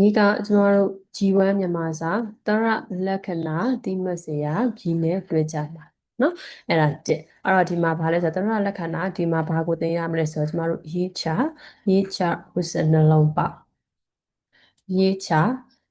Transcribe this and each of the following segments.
နီးကကျမတို့ G1 မြန်မာစာတရလက္ခဏာတိမတ်စရာဂီနဲ့တွေ့ကြမှာနော်အဲ့ဒါတစ်အဲ့တော့ဒီမှာဘာလဲဆိုတော့တရလက္ခဏာဒီမှာဘာကိုသင်ရမလဲဆိုတော့ကျမတို့ရေးချရေးချဝစ်စနှလုံးပေါက်ရေးချ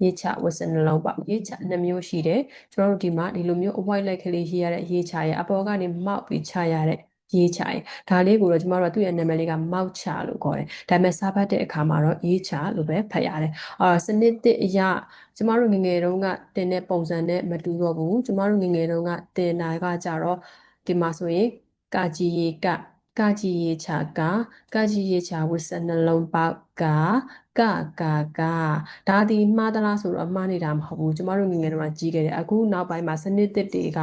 ရေးချဝစ်စနှလုံးပေါက်ရေးချနှစ်မျိုးရှိတယ်ကျွန်တော်တို့ဒီမှာဒီလိုမျိုး white light ကလေးရေးရတဲ့ရေးချရဲ့အပေါ်ကနေမောက်ပြီးချရတဲ့ ရေးချရဒါလေးကိုတော့ကျမတို့ကသူ့ရဲ့နာမည်လေးကမောက်ချလို့ခေါ်တယ်ဒါပေမဲ့စာဖတ်တဲ့အခါမှာတော့ရေးချလို့ပဲဖတ်ရတယ်အော်စနစ်တစ်အရာကျမတို့ငငယ်တုန်းကတင်တဲ့ပုံစံနဲ့မတူတော့ဘူးကျမတို့ငငယ်တုန်းကတင်တာကကြတော့ဒီမှာဆိုရင်ကာကြီးရေကကကြီးရေချာကကကြီးရေချာဝစ်စနှလုံးပေါက်က ကကကဒါဒီမှားသလားဆိုတော့မှားနေတာမဟုတ်ဘူးကျမတို့ငငယ်တုန်းကကြီးခဲ့တယ်အခုနောက်ပိုင်းမှာစနစ်တစ်တွေက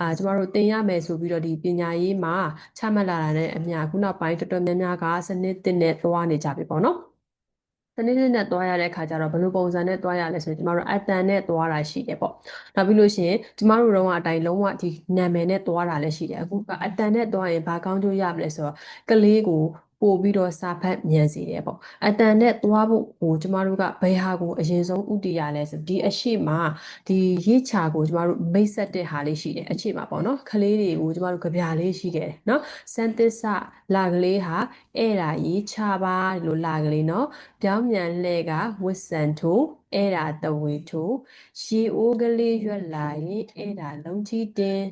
အာကျမတို့သင်ရမယ်ဆိုပြီးတော့ဒီပညာရေးမှာချမှတ်လာတာနဲ့အမျှအခုနောက်ပိုင်းတော်တော်များများကစနစ်တစ်နဲ့သွားနေကြပြီပေါ့နော်စနစ်နဲ့သွားရတဲ့အခါကျတော့ဘယ်လိုပုံစံနဲ့သွားရလဲဆိုရင်ကျမတို့အတန်နဲ့သွားတာရှိတယ်ပေါ့။နောက်ပြီးလို့ရှိရင်ကျမတို့တော့အတိုင်းလုံးဝဒီနာမည်နဲ့သွားတာလည်းရှိတယ်။အခုကအတန်နဲ့သွားရင်ဘာကောင်းကျိုးရမလဲဆိုတော့ကလေးကို ပို့ပြီးတော့စာဖတ်မြန်စေတယ်ပေါ့အတန်နဲ့သွားဖို့ဟိုကျမတို့ကဘယ်ဟာကိုအရင်ဆုံးဥတည်ရလဲဆိုဒီအရှိမဒီရေးချာကိုကျမတို့မိတ်ဆက်တဲ့ဟာလေးရှိတယ်အရှိမပေါ့နော်ကလေးတွေကိုကျမတို့ကြပြလေးရှိခဲ့တယ်နော်စန်သစ္စာလာကလေးဟာအဲ့ဒါရေးချပါလို့လာကလေးနော်ပြောင်းမြန်လှဲကဝစ်ဆန်ထိုးအဲ့ဒါတဝေထိုးရေအိုးကလေးရွက်လာရင်အဲ့ဒါလုံးကြီးတင်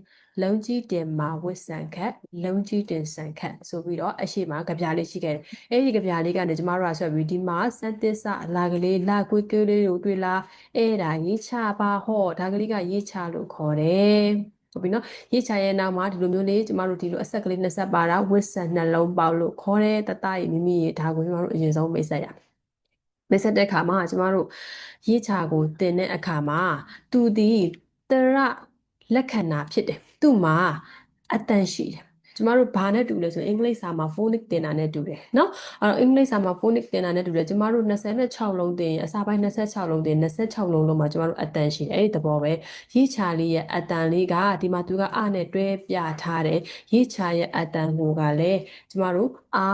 လုံးကြီးတင်မှာဝစ်ဆန်ခတ်လုံးကြီးတင်ဆန်ခတ်ဆိုပြီးတော့အရှိမကြပြလေးရှိခဲ့တယ်အဲ့ဒီကြပြလေးကနေကျမတို့ကဆွဲပြီးဒီမှာစက်သစ္စာလာကလေးလာကွေးကလေးကိုတွေ့လားအဲ့ဒါရေးချပါဟောဒါကလေးကရေးချလို့ခေါ်တယ်ဟုတ်ပြီနော်ရေးချရဲ့နောက်မှာဒီလိုမျိုးလေးကျမတို့ဒီလိုအဆက်ကလေးနှစ်ဆက်ပါတာဝစ်ဆန်နှလုံးပေါက်လို့ခေါ်တယ်တတရမိမိရေဒါကိုကျမတို့အရင်ဆုံးမိတ်ဆက်ရမိတ်ဆက်တဲ့အခါမှာကျမတို့ရေးချကိုတင်တဲ့အခါမှာသူဒီတရ လက္ခဏာဖြစ်တယ်သူ့မှာအတန်ရှိတယ်ကျမတို့ဘာနဲ့တူလဲဆိုရင်အင်္ဂလိပ်စာမှာ phonic တင်တာနဲ့တူတယ်เนาะအဲ့တော့အင်္ဂလိပ်စာမှာ phonic တင်တာနဲ့တူတယ်ကျမတို့26လုံးတင်ရင်အစာပိုင်း26လုံးတင်26လုံးလုံးမှာကျမတို့အတန်ရှိတယ်အဲ့ဒီသဘောပဲရေးချာလေးရဲ့အတန်လေးကဒီမှာသူကအနဲ့တွဲပြထားတယ်ရေးချာရဲ့အတန်ကိုကလည်းကျမတို့အာ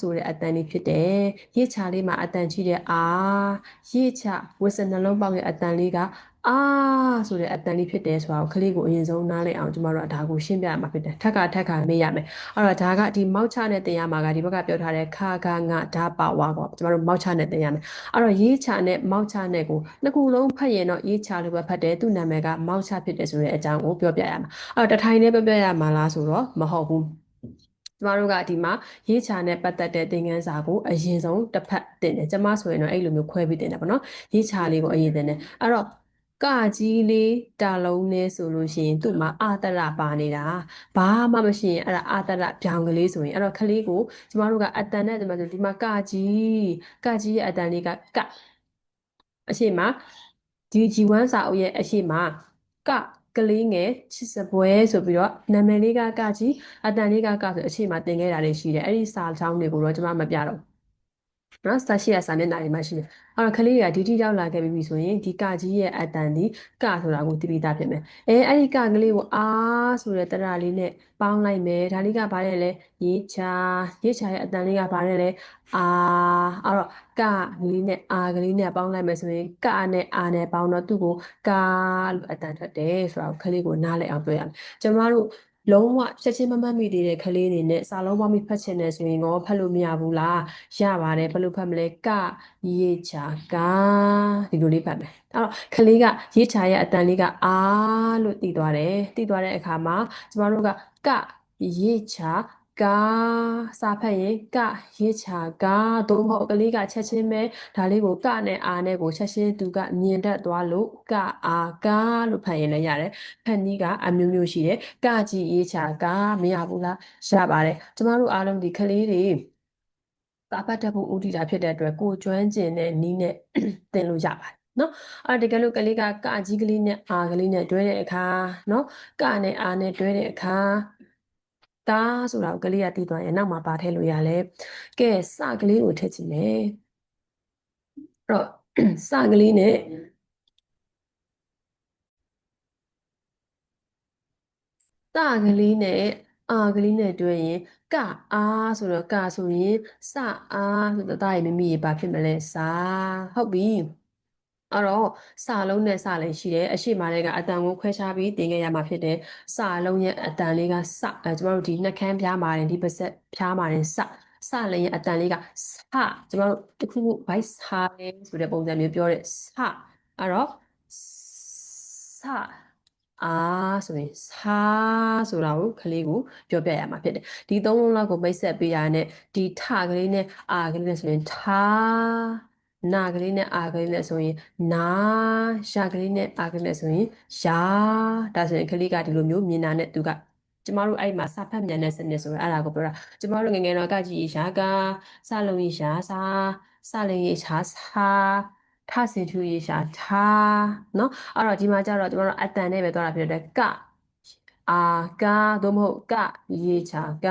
ဆိုတဲ့အတန်လေးဖြစ်တယ်ရေးချာလေးမှာအတန်ရှိတဲ့အာရေးချဝစ်စနှလုံးပေါက်ရဲ့အတန်လေးက အာဆိုတဲ့အတန်လေးဖြစ်တယ်ဆိုတာကိုကလေးကိုအရင်ဆုံးနားလည်အောင်ကျမတို့ကဒါကိုရှင်းပြရမှာဖြစ်တယ်ထက်ကထက်ကမေးရမယ်အဲ့တော့ဒါကဒီမောက်ချနဲ့တင်ရမှာကဒီဘက်ကပြောထားတဲ့ခါကငါဒါပါဝါပေါ့ကျမတို့မောက်ချနဲ့တင်ရမယ်အဲ့တော့ရေးချနဲ့မောက်ချနဲ့ကိုနှစ်ခုလုံးဖတ်ရင်တော့ရေးချလို့ပဲဖတ်တယ်သူ့နာမည်ကမောက်ချဖြစ်တယ်ဆိုတဲ့အကြောင်းကိုပြောပြရမှာအဲ့တော့တထိုင်နဲ့ပြောပြရမှာလားဆိုတော့မဟုတ်ဘူးကျမတို့ကဒီမှာရေးချာနဲ့ပတ်သက်တဲ့သင်ခန်းစာကိုအရင်ဆုံးတစ်ဖက်တင်တယ်ကျမဆိုရင်တော့အဲ့လိုမျိုးခွဲပြီးတင်တယ်ပေါ့နော်ရေးချာလေးကိုအရင်တင်တယ်အဲ့တော့ ကကြီးလေးတာလုံးနဲ့ဆိုလို့ရှိရင်သူ့မှာအာတရပါနေတာဘာမှမရှိရင်အဲ့ဒါအာတရပြောင်ကလေးဆိုရင်အဲ့တော့ကလေးကိုကျမတို့ကအတန်နဲ့ဒီမှာဆိုဒီမှာကကြီးကကြီးရဲ့အတန်လေးကကအရှိမဒီဂျီဝမ်စာအုပ်ရဲ့အရှိမကကလေးငယ်ချစ်စပွဲဆိုပြီးတော့နာမည်လေးကကကြီးအတန်လေးကကဆိုအရှိမတင်ခဲ့တာလေးရှိတယ်အဲ့ဒီစာချောင်းတွေကိုတော့ကျမမပြတော့ နော်စာရှိရစာမျက်နှာတွေမှာရှိတယ်အဲ့တော့ကလေးတွေကဒီတိရောက်လာခဲ့ပြီဆိုရင်ဒီကကြီးရဲ့အတန်ဒီကဆိုတာကိုသိပြီးသားဖြစ်မယ်အဲအဲ့ဒီကကလေးကိုအာဆိုတဲ့တရလေးနဲ့ပေါင်းလိုက်မယ်ဒါလေးကဘာလဲလဲရေးချာရေးချာရဲ့အတန်လေးကဘာလဲလဲအာအဲ့တော့ကလေးနဲ့အာကလေးနဲ့ပေါင်းလိုက်မယ်ဆိုရင်ကနဲ့အာနဲ့ပေါင်းတော့သူ့ကိုကာလို့အတန်ထွက်တယ်ဆိုတာကိုကလေးကိုနားလည်အောင်ပြောရမယ်ကျမတို့ လုံးဝချက်ချင်းမမှတ်မိသေးတဲ့ကလေးတွေနဲ့စာလုံးပေါင်းပြီးဖတ်ချင်တယ်ဆိုရင်တော့ဖတ်လို့မရဘူးလားရပါတယ်ဘယ်လိုဖတ်မလဲကရေးချာကဒီလိုလေးဖတ်မယ်အဲ့တော့ကလေးကရေးချာရဲ့အတန်လေးကအာလို့တည်သွားတယ်တည်သွားတဲ့အခါမှာကျမတို့ကကရေးချာ ကာစာဖတ်ရင်ကရေးချာကာသို့မဟုတ်ကလေးကချက်ချင်းပဲဒါလေးကိုကနဲ့အာနဲ့ကိုချက်ချင်းသူကမြင်တတ်သွားလို့ကအာကာလို့ဖတ်ရင်လည်းရတယ်ဖတ်နည်းကအမျိုးမျိုးရှိတယ်ကကြည့်ရေးချာကာမရဘူးလားရပါတယ်ကျမတို့အားလုံးဒီကလေးတွေစာဖတ်တတ်ဖို့ဦးတည်တာဖြစ်တဲ့အတွက်ကိုကျွမ်းကျင်တဲ့နည်းနဲ့သင်လို့ရပါတယ်နော်အဲတကယ်လို့ကလေးကကကြီးကလေးနဲ့အာကလေးနဲ့တွဲတဲ့အခါနော်ကနဲ့အာနဲ့တွဲတဲ့အခါ တာဆိုတာကိုကလေးကတီးသွားရင်နောက်မှာပါထည့်လို့ရလဲကဲစကလေးကိုထည့်ချင်တယ်အဲ့တော့စကလေးနဲ့တာကလေးနဲ့အာကလေးနဲ့တွဲရင်ကအာဆိုတော့ကဆိုရင်စအာဆိုတော့တာရမိမိရေဘာဖြစ်မလဲစာဟုတ်ပြီ အဲ့တော့စာလုံးနဲ့စာလည်းရှိတယ်အရှိမလေးကအတန်ကိုခွဲခြားပြီးသင်ခဲ့ရမှာဖြစ်တယ်စာလုံးရဲ့အတန်လေးကစအဲကျမတို့ဒီနှကန်းပြားမှာရင်ဒီပါဆက်ပြားမှာရင်စစလည်းရဲ့အတန်လေးကစကျမတို့တခုခု voice ဟာလဲဆိုတဲ့ပုံစံမျိုးပြောတဲ့စအဲ့တော့စအာဆိုရင်စာဆိုတာကိုကလေးကိုပြောပြရမှာဖြစ်တယ်ဒီသုံးလုံးလောက်ကိုမိတ်ဆက်ပေးရတဲ့ဒီထကလေးနဲ့အာကလေးနဲ့ဆိုရင်ထား နာကလေးနဲ့အာကလေးနဲ့ဆိုရင်နာရှာကလေးနဲ့အာကလေးနဲ့ဆိုရင်ရှာဒါဆိုရင်ကလေးကဒီလိုမျိုးမြင်တာနဲ့သူကကျမတို့အဲ့မှာစာဖတ်မြန်တဲ့စနစ်ဆိုတော့အဲ့ဒါကိုပြောတာကျမတို့ငငယ်တော့ကကြည့်ရှာကစလုံးကြီးရှာစာစလင်းကြီးရှာစာထစင်ထူရေးရှာထားเนาะအဲ့တော့ဒီမှာကျတော့ကျမတို့အတန်နဲ့ပဲသွားတာဖြစ်တဲ့ကအာကာသို့မဟုတ်ကရေချာက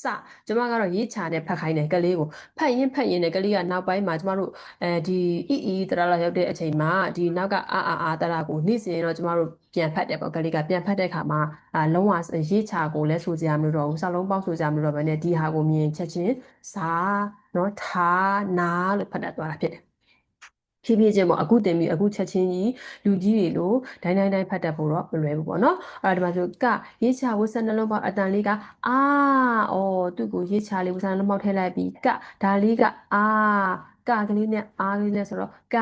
စကျမကတော့ရေးချနဲ့ဖတ်ခိုင်းတယ်ကလေးကိုဖတ်ရင်ဖတ်ရင်နဲ့ကလေးကနောက်ပိုင်းမှာကျမတို့အဲဒီအီအီတရလာရောက်တဲ့အချိန်မှာဒီနောက်ကအာအာအာတရကိုနေ့စဉ်တော့ကျမတို့ပြန်ဖတ်တယ်ပေါ့ကလေးကပြန်ဖတ်တဲ့အခါမှာအလုံးဝရေးချကိုလည်းဆိုကြရမလို့တော့ဘူးစာလုံးပေါက်ဆိုကြမလို့တော့ဘယ်နဲ့ဒီဟာကိုမြင်ချက်ချင်းစာနော်သာနာလို့ဖတ်တတ်သွားတာဖြစ်တယ် ဖြည်းဖြည်းချင်းပေါ့အခုတင်ပြီးအခုချက်ချင်းကြီးလူကြီးတွေလို့ဒိုင်းဒိုင်းဒိုင်းဖတ်တတ်ဖို့တော့မလွယ်ဘူးပေါ့နော်အဲ့ဒါဒီမှာဆိုကရေးချဝတ်ဆက်နှလုံးပေါက်အတန်လေးကအာအော်သူ့ကိုရေးချလေးဝတ်ဆက်နှလုံးပေါက်ထည့်လိုက်ပြီးကဒါလေးကအာကကလေးနဲ့အားကလေးနဲ့ဆိုတော့က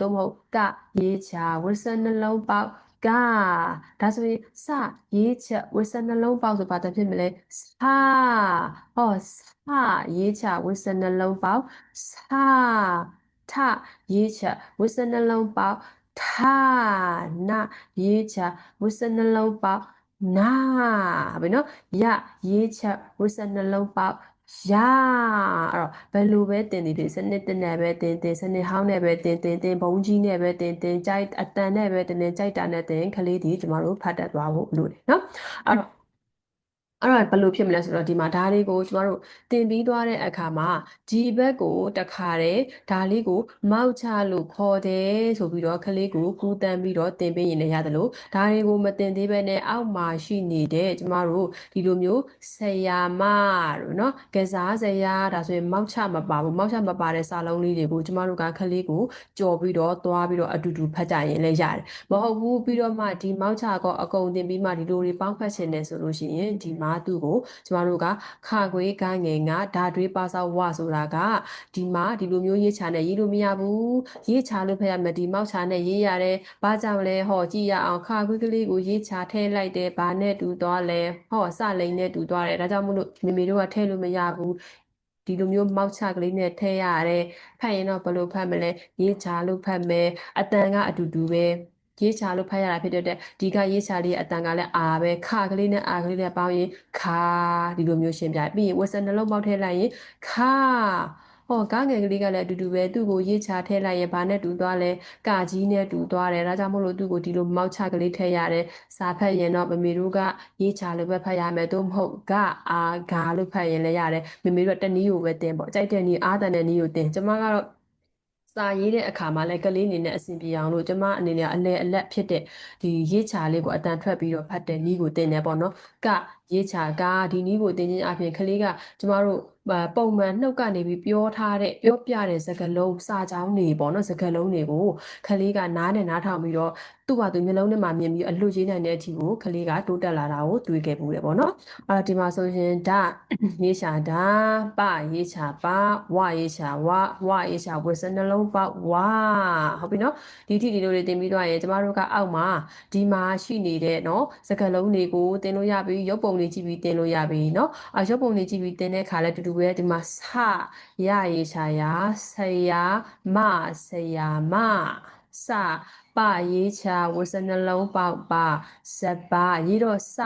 တော့မဟုတ်ကရေးချဝတ်ဆက်နှလုံးပေါက်ကဒါဆိုရင်စရေးချက်ဝတ်ဆက်နှလုံးပေါက်ဆိုဘာတဖြစ်မလဲစာဟောစရေးချဝတ်ဆက်နှလုံးပေါက်စာ ထရေးချဝစ်စနှလုံးပေါက်ထနာရေးချဝစ်စနှလုံးပေါက်နာဘယ်နော်ရရေးချဝစ်စနှလုံးပေါက်ရအဲ့တော့ဘယ်လိုပဲတင်ဒီဒီစနစ်တင်နဲ့ပဲတင်တင်စနစ်ဟောင်းနဲ့ပဲတင်တင်တင်ဘုံကြီးနဲ့ပဲတင်တင်ကြိုက်အတန်နဲ့ပဲတင်တင်ကြိုက်တာနဲ့တင်ကလေးဒီကျမတို့ဖတ်တတ်သွားဖို့လို့တယ်နော်အဲ့တော့ အဲ့တော့ဘယ်လိုဖြစ်မလဲဆိုတော့ဒီမှာဒါလေးကိုကျမတို့တင်ပြီးသွားတဲ့အခါမှာဒီဘက်ကိုတခါတယ်ဒါလေးကိုမောက်ချလို့ခေါ်တယ်ဆိုပြီးတော့ကလေးကိုကူးတန်းပြီးတော့တင်ပေးရင်လည်းရတယ်လို့ဒါတွေကိုမတင်သေးဘဲနဲ့အောက်မှာရှိနေတဲ့ကျမတို့ဒီလိုမျိုးဆရာမတို့နော်ကစားဆရာဒါဆိုရင်မောက်ချမပါဘူးမောက်ချမပါတဲ့စာလုံးလေးတွေကိုကျမတို့ကကလေးကိုကြော်ပြီးတော့သွားပြီးတော့အတူတူဖတ်ကြရင်လည်းရတယ်မဟုတ်ဘူးပြီးတော့မှဒီမောက်ချကောအကုန်တင်ပြီးမှဒီလိုတွေပေါင်းဖတ်ရှင်နေဆိုလို့ရှိရင်ဒီမှာသူ့ကိုကျမတို့ကခခွေးကငယ်ငါဓာတွေးပါစာဝဆိုတာကဒီမှာဒီလိုမျိုးရေးချနဲ့ရေးလို့မရဘူးရေးချလို့ဖရမယ်ဒီမောက်ချနဲ့ရေးရတယ်ဘာကြောင့်လဲဟောကြည့်ရအောင်ခခွေးကလေးကိုရေးချထည့်လိုက်တယ်ဘာနဲ့တူသွားလဲဟောစလိန်နဲ့တူသွားတယ်ဒါကြောင့်မို့လို့မေမေတို့ကထည့်လို့မရဘူးဒီလိုမျိုးမောက်ချကလေးနဲ့ထည့်ရတယ်ဖတ်ရင်တော့ဘယ်လိုဖတ်မလဲရေးချလို့ဖတ်မယ်အတန်ကအတူတူပဲ ရေးချလို့ဖတ်ရတာဖြစ်တဲ့ဒီကရေးချလေးအတန်ကလည်းအာပဲခကလေးနဲ့အာကလေးနဲ့ပေါင်းရင်ခဒီလိုမျိုးရှင်းပြပြီးရင်ဝက်စနှလုံးပေါက်ထည့်လိုက်ရင်ခဟောကားငယ်ကလေးကလည်းအတူတူပဲသူ့ကိုရေးချထည့်လိုက်ရင်ဘာနဲ့တူသွားလဲကာကြီးနဲ့တူသွားတယ်ဒါကြောင့်မို့လို့သူ့ကိုဒီလိုမောက်ချကလေးထည့်ရတယ်စာဖတ်ရင်တော့မမေတို့ကရေးချလို့ပဲဖတ်ရမယ်တို့မဟုတ်ကအာဂါလို့ဖတ်ရင်လည်းရတယ်မမေတို့ကတနည်းကိုပဲတင်ပေါ့ကြိုက်တဲ့နည်းအားတန်တဲ့နည်းကိုတင်ကျမကတော့ စာရေးတဲ့အခါမှာလည်းကလေးအနေနဲ့အဆင်ပြေအောင်လို့ကျမအနေနဲ့အလဲအလက်ဖြစ်တဲ့ဒီရေးချလေးကိုအတန်ထွက်ပြီးတော့ဖတ်တဲ့နည်းကိုသင်တယ်ပေါ့နော်ကရေးချကဒီနည်းကိုသင်ခြင်းအပြင်ကလေးကကျမတို့ ပုံမှန်နှုတ်ကနေပြီးပြောထားတဲ့ပြောပြတဲ့စကားလုံးစာကြောင်းတွေပေါ့နော်စကားလုံးတွေကိုကလေးကနားနဲ့နားထောင်ပြီးတော့သူ့ဘာသူမျိုးလုံးထဲမှာမြင်ပြီးအလွတ်ရေးနိုင်တဲ့အထိကိုကလေးကတိုးတက်လာတာကိုတွေ့ခဲ့ပူတယ်ပေါ့နော်အာဒီမှာဆိုရင်ဓာရေးချဓာပရေးချပဝရေးချဝဝရေးချဝစနှလုံးပဝဟုတ်ပြီနော်ဒီထိဒီလိုတွေသင်ပြီးတော့ရင်ကျမတို့ကအောက်မှာဒီမှာရှိနေတဲ့နော်စကားလုံးတွေကိုသင်လို့ရပြီရုပ်ပုံတွေကြည့်ပြီးသင်လို့ရပြီနော်အာရုပ်ပုံတွေကြည့်ပြီးသင်တဲ့ခါလဲတူတူပဲဒီမှာစရရေးချရာဆရာမဆရာမစပရေးချဝစနှလုံးပေါက်ပါစပါရေးတော့စ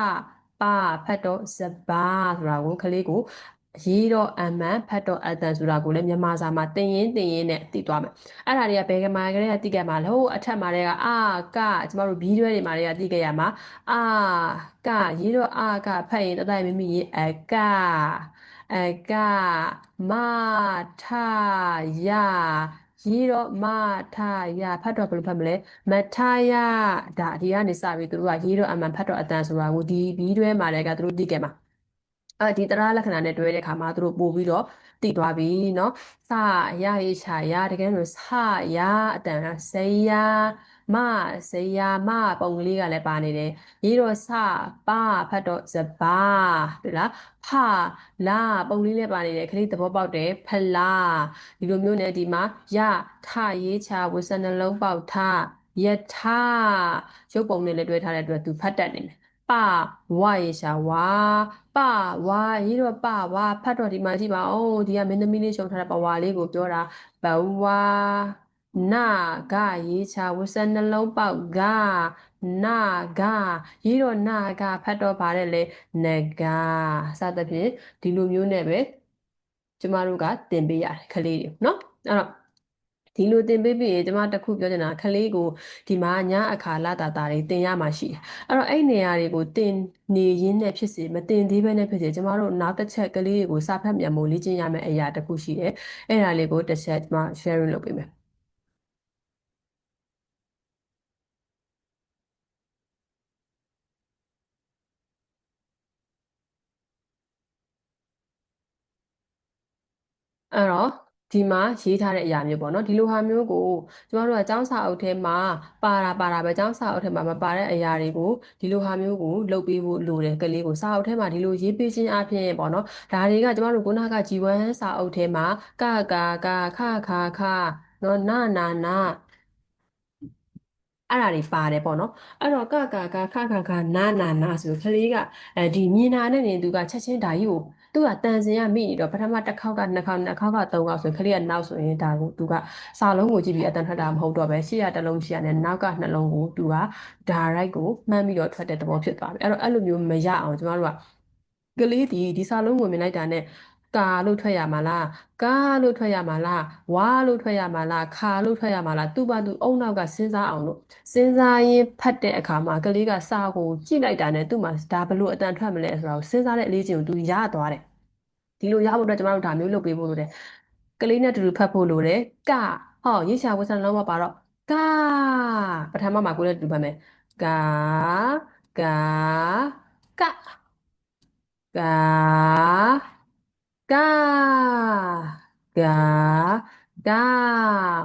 ပါဖတ်တော့စပါဆိုတာကိုကလေးကို ရေးတော့အမှန်ဖတ်တော့အတန်ဆိုတာကိုလည်းမြန်မာစာမှာသင်ရင်သင်ရင်နဲ့သိသွားမယ်အဲ့ဒါတွေကဘယ်ကမှကလေးကသိခဲ့မှာလဲဟိုအထက်မှာတွေကအာကကျမတို့ဘီးတွဲတွေမှာတွေကသိခဲ့ရမှာအာကရေးတော့အာကဖတ်ရင်တတိုင်မိမိရေးအကအကမထရရေးတော့မထရဖတ်တော့ဘယ်လိုဖတ်မလဲမထရဒါဒီကနေစပြီးသူတို့ကရေးတော့အမှန်ဖတ်တော့အတန်ဆိုတာကိုဒီဘီးတွဲမှာတွေကသူတို့သိခဲ့မှာ အဲဒီတရားလက္ခဏာနဲ့တွဲတဲ့အခါမှာသူတို့ပို့ပြီးတော့တည်သွားပြီเนาะစရရချာရတကယ်လို့စရအတန်ဆေးရမဆေးရမပုံကလေးကလည်းပါနေတယ်ရေးတော့စပါဖတ်တော့စပါတွေ့လားဖလာပုံလေးလည်းပါနေတယ်ခလေးသဘောပေါက်တယ်ဖလာဒီလိုမျိုးနဲ့ဒီမှာရထရေးချာဝစနှလုံးပေါက်ထယထရုပ်ပုံနဲ့လည်းတွဲထားတဲ့အတွက်သူဖတ်တတ်နေတယ် ပဝရေရှာဝါပဝါရေးတော့ပဝါဖတ်တော့ဒီမှာကြည့်ပါဦးဒီကမင်းသမီးလေးရှုံထားတဲ့ပဝါလေးကိုပြောတာဘဝနာဂရေးချဝစနှလုံးပေါက်ကနာဂရေးတော့နာဂဖတ်တော့ပါတယ်လေနဂစသဖြင့်ဒီလိုမျိုးနဲ့ပဲကျမတို့ကသင်ပေးရတယ်ခလေးတွေเนาะအဲ့တော့ ဒီလိုတင်ပေးပြီးရင်ကျမတခုပြောချင်တာခလေးကိုဒီမှာညအခါလာတာတာတွေတင်ရမှာရှိတယ်အဲ့တော့အဲ့နေရာတွေကိုတင်နေရင်းနဲ့ဖြစ်စေမတင်သေးဘဲနဲ့ဖြစ်စေကျမတို့နောက်တစ်ချက်ကလေးတွေကိုစာဖတ်မြန်မို့လေ့ကျင့်ရမယ့်အရာတစ်ခုရှိတယ်အဲ့ဒါလေးကိုတစ်ချက်ကျမ sharing လုပ်ပေးမယ်အဲ့တော့ ဒီမှာရေးထားတဲ့အရာမျိုးပေါ့နော်ဒီလိုဟာမျိုးကိုကျမတို့ကကျောင်းစာအုပ်ထဲမှာပါတာပါတာပဲကျောင်းစာအုပ်ထဲမှာမပါတဲ့အရာတွေကိုဒီလိုဟာမျိုးကိုလုပ်ပေးဖို့လိုတယ်ကလေးကိုစာအုပ်ထဲမှာဒီလိုရေးပေးခြင်းအပြင်ပေါ့နော်ဒါတွေကကျမတို့ခုနကကြည်ဝမ်းစာအုပ်ထဲမှာကကာကခခခနော်နာနာနာအဲ့ဒါတွေပါတယ်ပေါ့နော်အဲ့တော့ကကကခခခနာနာနာဆိုကလေးကအဲဒီမြင်တာနဲ့နေသူကချက်ချင်းဒါကြီးကို သူကတန်စင်ရမိနေတော့ပထမတစ်ခေါက်ကနှစ်ခေါက်နှစ်ခေါက်ကသုံးခေါက်ဆိုခလေးကနောက်ဆိုရင်ဒါကိုသူကစာလုံးကိုကြည့်ပြီးအတန်ထွက်တာမဟုတ်တော့ပဲရှေ့ရတစ်လုံးရှေ့ရနဲ့နောက်ကနှလုံးကိုသူကဒါရိုက်ကိုမှန်းပြီးတော့ထွက်တဲ့သဘောဖြစ်သွားပြီအဲ့တော့အဲ့လိုမျိုးမရအောင်ကျမတို့ကကလေးဒီဒီစာလုံးကိုမြင်လိုက်တာနဲ့ကာလို့ထွက်ရမှာလားကာလို့ထွက်ရမှာလားဝါလို့ထွက်ရမှာလားခါလို့ထွက်ရမှာလားသူ့ဘာသူအုံနောက်ကစဉ်းစားအောင်လို့စဉ်းစားရင်းဖတ်တဲ့အခါမှာကလေးကစာကိုကြည့်လိုက်တာနဲ့သူ့မှာဒါဘလို့အတန်ထွက်မလဲဆိုတာကိုစဉ်းစားတဲ့အလေးချိန်ကိုသူရသွားတယ် ဒီလိုရဖို့အတွက်ကျမတို့ဒါမျိုးလုပ်ပေးဖို့လိုတယ်ကလေးနဲ့တူတူဖတ်ဖို့လိုတယ်ကဟောရေရှာဝစံလုံးမပါတော့ကပထမမှာကိုလည်းတူဖတ်မယ်ကကကကကာကာ ကာ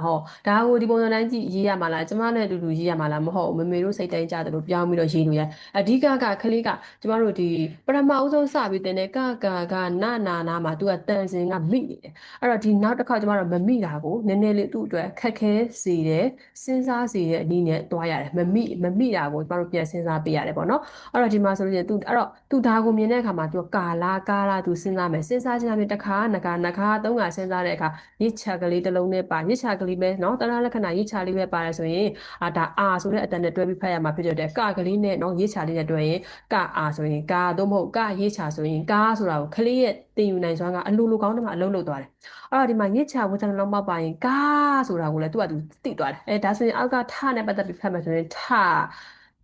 ဟောဒါကိုဒီပုံစံတိုင်းကြည့်ရေးရမှာလားကျမနဲ့အတူတူရေးရမှာလားမဟုတ်ဘူးမမေတို့စိတ်တိုင်းကြတယ်လို့ပြောင်းပြီးတော့ရေးလို့ရအဓိကကခလေးကကျမတို့ဒီပထမအဦးဆုံးစပြီးတင်တဲ့ကကာကနာနာနာမှာသူကတန်စင်ကမိနေတယ်အဲ့တော့ဒီနောက်တစ်ခါကျမတို့မမိတာကိုနည်းနည်းလေးသူ့အတွက်ခက်ခဲစေတယ်စဉ်းစားစေတဲ့အနည်းနဲ့တွားရတယ်မမိမမိတာကိုကျမတို့ပြန်စဉ်းစားပေးရတယ်ပေါ့နော်အဲ့တော့ဒီမှာဆိုလို့ရှိရင်သူအဲ့တော့သူဒါကိုမြင်တဲ့အခါမှာသူကာလာကာလာသူစဉ်းစားမယ်စဉ်းစားခြင်းအပြင်တစ်ခါနခါနခါသုံးခါစဉ်းစားတဲ့အခါရစ်ချကလေးတစ်လုံးနဲ့ပါရစ်ချကလေးပဲเนาะတလားလက္ခဏာရစ်ချလေးပဲပါတယ်ဆိုရင်အာဒါအာဆိုတဲ့အတန်နဲ့တွဲပြီးဖတ်ရမှာဖြစ်တဲ့ကကလေးနဲ့เนาะရစ်ချလေးနဲ့တွဲရင်ကအာဆိုရင်ကာသို့မဟုတ်ကရစ်ချဆိုရင်ကာဆိုတာကိုကလေးရဲ့တင်ယူနိုင်စွမ်းကအလိုလိုကောင်းတဲ့မှာအလုံးလုံးသွားတယ်အဲ့တော့ဒီမှာရစ်ချဝဇ္ဇနလုံးပေါက်ပါရင်ကာဆိုတာကိုလည်းသူကသူသိသွားတယ်အဲဒါဆိုရင်အောက်ကထနဲ့ပတ်သက်ပြီးဖတ်မယ်ဆိုရင်ထ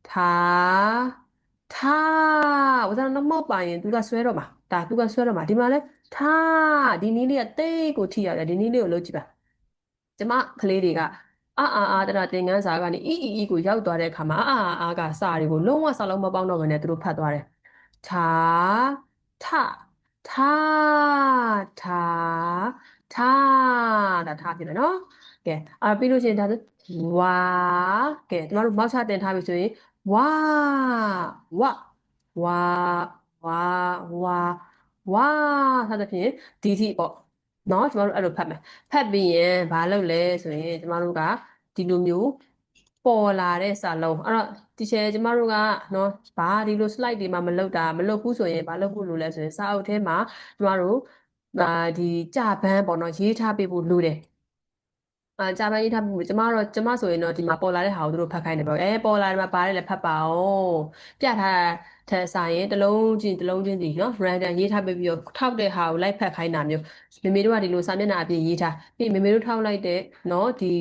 ထထားဝဇ္ဇနမဟုတ်ပါရင်သူကဆွဲတော့မှာဒါသူကဆွဲတော့မှာဒီမှာလဲထားဒီနည်းလေးကတိတ်ကိုထိရတယ်ဒီနည်းလေးကိုလုပ်ကြည့်ပါ ကျမကလေးတွေကအာအာအာတရသင်ခန်းစာကနေအီအီအီကိုရောက်သွားတဲ့အခါမှာအာအာအာကစာတွေကိုလုံးဝစာလုံးမပေါင်းတော့ဘဲနဲ့သူတို့ဖတ်သွားတယ်ထားထထားထားထားဒါထားဖြစ်မယ်နော်ကဲအာပြီးလို့ရှိရင်ဒါဆိုဝါကဲကျမတို့မောက်ချတင်ထားပြီဆိုရင်ဝါဝဝါဝါဝါဝါစသဖြင့်ဒီထိပေါ့ เนาะကျမတို့အဲ့လိုဖတ်မယ်ဖတ်ပြီးရင်ဘာလုပ်လဲဆိုရင်ကျမတို့ကဒီလိုမျိုးပေါ်လာတဲ့စာလုံးအဲ့တော့ဒီချေကျမတို့ကเนาะဘာဒီလို slide တွေမှာမလုပ်တာမလုပ်ဘူးဆိုရင်ဘာလုပ်ဖို့လိုလဲဆိုရင်စာအုပ်ထဲမှာကျမတို့အာဒီကြပန်းပေါ့နော်ရေးထားပေးဖို့လိုတယ် အာဂျာပန်ရေးထားမှုကျမတော့ကျမဆိုရင်တော့ဒီမှာပေါ်လာတဲ့ဟာကိုသူတို့ဖတ်ခိုင်းတယ်ပေါ့အဲပေါ်လာတယ်မှာပါတယ်လေဖတ်ပါအောင်ပြထားတဲ့ဆိုင်ရင်တစ်လုံးချင်းတစ်လုံးချင်းစီနော် random ရေးထားပေးပြီးတော့ထောက်တဲ့ဟာကိုလိုက်ဖတ်ခိုင်းတာမျိုးမေမေတို့ကဒီလိုစာမျက်နှာအပြည့်ရေးထားပြီးမေမေတို့ထောက်လိုက်တဲ့နော်ဒီ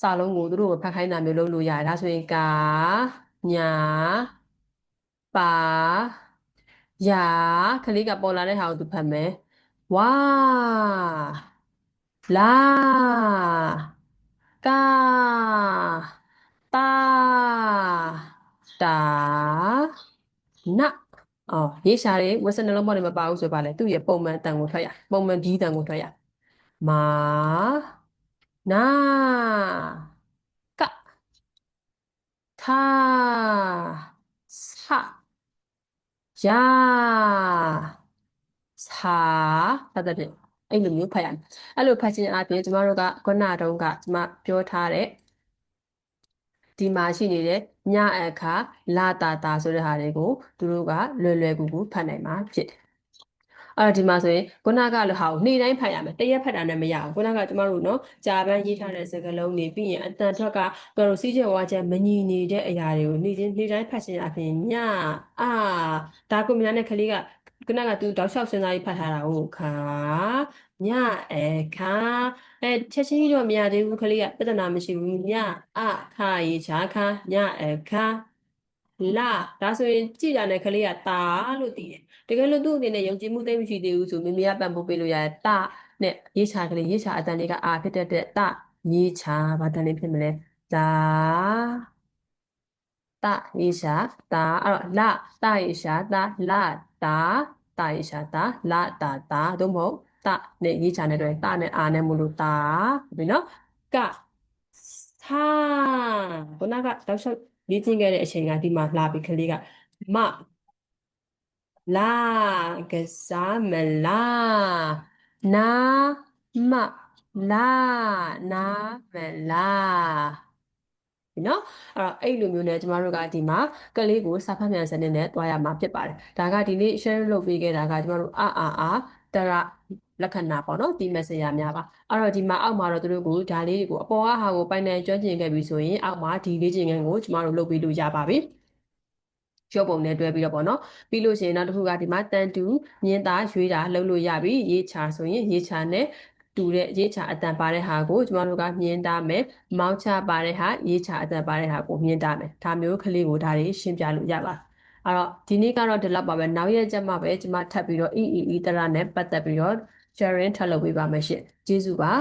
စာလုံးကိုသူတို့ကိုဖတ်ခိုင်းတာမျိုးလုပ်လို့ရတယ်ဒါဆိုရင်ကာညာပါယာခလေးကပေါ်လာတဲ့ဟာကိုသူဖတ်မယ်ဝါလာ ကာတာတာနအော်ရေးရှာတွေဝက်စနှလုံးပေါက်တွေမပါဘူးဆိုပါလေသူ့ရဲ့ပုံမှန်တန်ကိုထွက်ရပုံမှန်ဒီတန်ကိုထွက်ရမာနာကထာဆယာစာစသဖြင့် အဲ့လိုမျိုးဖတ်ရမယ်အဲ့လိုဖတ်ခြင်းအပြင်ကျမတို့ကခုနတုန်းကကျမပြောထားတဲ့ဒီမှာရှိနေတဲ့ညအခါလာတာတာဆိုတဲ့ဟာတွေကိုသူတို့ကလွယ်လွယ်ကူကူဖတ်နိုင်မှာဖြစ်တယ် အဲ့တော့ဒီမှာဆိုရင်ခုနကလိုဟာကိုနေ့တိုင်းဖတ်ရမယ်တရက်ဖတ်တာနဲ့မရဘူးခုနကကျမတို့နော်ကြာပန်းရေးထားတဲ့စကားလုံးတွေပြီးရင်အတန်ထွက်ကကျမတို့စီးချက်ဝါချက်မညီနေတဲ့အရာတွေကိုနေ့ချင်းနေ့တိုင်းဖတ်ခြင်းအပြင်ညအာဒါကိုမြန်တဲ့ကလေးကခုနကသူတောက်လျှောက်စဉ်းစားပြီးဖတ်ထားတာကိုခါညအဲခါအဲချက်ချင်းကြီးတော့မရသေးဘူးကလေးကပြဿနာမရှိဘူးညအခါရေချာခါညအဲခါ လာဒါဆိုရင်ကြည်ရတဲ့ကလေးကတာလို့သိတယ်တကယ်လို့သူ့အနေနဲ့ယုံကြည်မှုသိမ့်မရှိသေးဘူးဆိုမိမိကပံ့ပိုးပေးလို့ရတယ်တာနဲ့ရေးချာကလေးရေးချာအတန်လေးကအာဖြစ်တဲ့တဲ့တာရေးချာဘာတန်လေးဖြစ်မလဲဒါတရေရှာတာအဲ့တော့လတရေရှာတာလတာတရေရှာတာလတာတာသို့မဟုတ်တနဲ့ရေးချာနဲ့တွေ့တနဲ့အာနဲ့မလို့တာဟုတ်ပြီနော်ကသာခုနကတောက်လျှောက် လေ့ကျင့်ခဲ့တဲ့အချိန်ကဒီမှာလာပြီကလေးကမလာကစားမလားနာမလာနာမလားဒီနော်အဲ့တော့အဲ့လိုမျိုးနဲ့ကျမတို့ကဒီမှာကလေးကိုစာဖတ်မြန်စနစ်နဲ့တွားရမှာဖြစ်ပါတယ်ဒါကဒီနေ့ share လုပ်ပေးခဲ့တာကကျမတို့အာအာအာတရ လက္ခဏာပေါ့နော်ဒီ message ရများပါအဲ့တော့ဒီမှာအောက်မှာတော့သူတို့ကိုဒါလေးတွေကိုအပေါ်ကဟာကိုပိုင်နိုင်ကျွမ်းကျင်ခဲ့ပြီဆိုရင်အောက်မှာဒီလေးချင်းငန်းကိုကျမတို့လုပ်ပေးလို့ရပါပြီရုပ်ပုံနဲ့တွဲပြီးတော့ပေါ့နော်ပြီးလို့ရှိရင်နောက်တစ်ခုကဒီမှာတန်တူမြင်းသားရွေးတာလုပ်လို့ရပြီရေးချာဆိုရင်ရေးချာနဲ့တူတဲ့ရေးချာအတန်ပါတဲ့ဟာကိုကျမတို့ကမြင်တာမယ်မောင်းချပါတဲ့ဟာရေးချာအတန်ပါတဲ့ဟာကိုမြင်တာမယ်ဒါမျိုးကလေးကိုဒါတွေရှင်းပြလို့ရပါအဲ့တော့ဒီနေ့ကတော့ဒီလောက်ပါပဲနောက်ရက်ကျမှပဲကျမထပ်ပြီးတော့ EEE တရနဲ့ပတ်သက်ပြီးတော့ sharing ထပ်လုပ်ပေးပါမယ်ရှင်ကျေးဇူးပါ